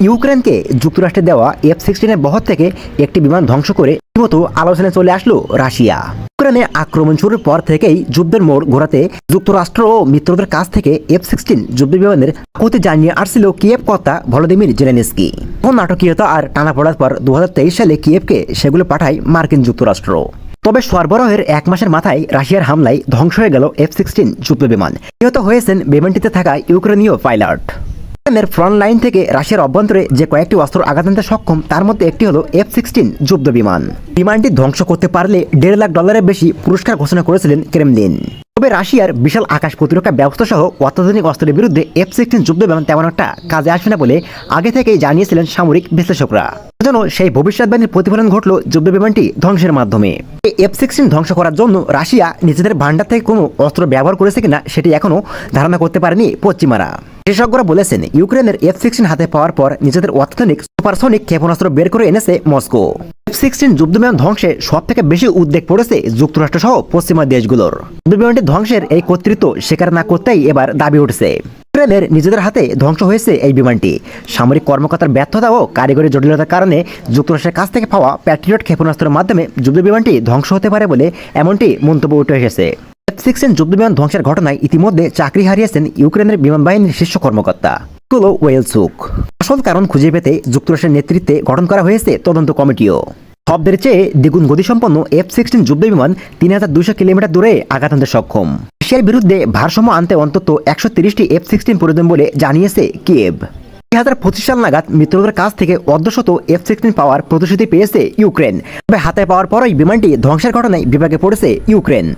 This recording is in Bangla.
ইউক্রেনকে যুক্তরাষ্ট্রে দেওয়া এফ সিক্সটিনের বহর থেকে একটি বিমান ধ্বংস করে রীতিমতো আলোচনায় চলে আসলো রাশিয়া। ইউক্রেনে আক্রমণ শুরুর পর থেকেই যুদ্ধের মোড় ঘোরাতে যুক্তরাষ্ট্র ও মিত্রদের কাছ থেকে এফ সিক্সটিন যুদ্ধ বিমানের ক্ষতি জানিয়ে আসছিল কিয়েভ কর্তা ভলোদিমির জেলেনিস্কি। ও নাটকীয়তা আর টানা পড়ার পর দু হাজার তেইশ সালে কিয়েভকে সেগুলো পাঠায় মার্কিন যুক্তরাষ্ট্র। তবে সরবরাহের এক মাসের মাথায় রাশিয়ার হামলায় ধ্বংস হয়ে গেল এফ সিক্সটিন যুদ্ধ বিমান। নিহত হয়েছেন বিমানটিতে থাকা ইউক্রেনীয় পাইলট। ইউক্রেনের ফ্রন্ট লাইন থেকে রাশিয়ার অভ্যন্তরে যে কয়েকটি অস্ত্র আঘাত আনতে সক্ষম, তার মধ্যে একটি হলো এফ সিক্সটিন যুদ্ধ বিমান। বিমানটি ধ্বংস করতে পারলে দেড় লাখ ডলারের বেশি পুরস্কার ঘোষণা করেছিলেন ক্রেমলিন তবে রাশিয়ার বিশাল আকাশ প্রতিরক্ষা ব্যবস্থা সহ অত্যাধুনিক অস্ত্রের বিরুদ্ধে এফ সিক্সটিন যুদ্ধ বিমান তেমন একটা কাজে আসবে না বলে আগে থেকেই জানিয়েছিলেন সামরিক বিশ্লেষকরা। যেন সেই ভবিষ্যৎবাণীর প্রতিফলন ঘটল যুদ্ধ বিমানটি ধ্বংসের মাধ্যমে। এফ সিক্সটিন ধ্বংস করার জন্য রাশিয়া নিজেদের ভান্ডার থেকে কোনো অস্ত্র ব্যবহার করেছে কিনা সেটি এখনও ধারণা করতে পারেনি পশ্চিমারা। বিশেষজ্ঞরা বলেছেন, ইউক্রেনের এফ সিক্সটিন হাতে পাওয়ার পর নিজেদের অত্যাধুনিক সুপারসনিক ক্ষেপণাস্ত্র বের করে এনেছে মস্কো। এফ সিক্সটিন যুদ্ধবিমান ধ্বংসে সব থেকে বেশি উদ্বেগ পড়েছে যুক্তরাষ্ট্র সহ পশ্চিমা দেশগুলোর। যুদ্ধবিমানটি ধ্বংসের এই কর্তৃত্ব স্বীকার না করতেই এবার দাবি উঠছে। ইউক্রেনের নিজেদের হাতে ধ্বংস হয়েছে এই বিমানটি। সামরিক কর্মকর্তার ব্যর্থতা ও কারিগরি জটিলতার কারণে যুক্তরাষ্ট্রের কাছ থেকে পাওয়া প্যাট্রিয়ট ক্ষেপণাস্ত্রের মাধ্যমে যুদ্ধ বিমানটি ধ্বংস হতে পারে বলে এমনটি মন্তব্য উঠে এসেছে। এফ সিক্সটিন যুদ্ধ বিমান ধ্বংসের ঘটনায় ইতিমধ্যে চাকরি হারিয়েছেন ইউক্রেনের বিমান বাহিনীর শীর্ষ কর্মকর্তা কুলো ওয়েলসুক। আসল কারণ খুঁজে পেতে যুক্তরাষ্ট্রের নেতৃত্বে গঠন করা হয়েছে তদন্ত কমিটিও। শব্দের চেয়ে দ্বিগুণ গতিসম্পন্ন এফ সিক্সটিন যুদ্ধ বিমান তিন হাজার দুশো কিলোমিটার দূরে আঘাত আনতে সক্ষম। রাশিয়ার বিরুদ্ধে ভারসাম্য আনতে অন্তত একশো তিরিশটি এফ সিক্সটিন প্রয়োজন বলে জানিয়েছে কিয়েভ। দুই হাজার পঁচিশ সাল নাগাদ মিত্রদের কাছ থেকে অর্ধশত এফ সিক্সটিন পাওয়ার প্রতিশ্রুতি পেয়েছে ইউক্রেন। তবে হাতে পাওয়ার পরই বিমানটি ধ্বংসের ঘটনায় বিভাগে পড়েছে ইউক্রেন।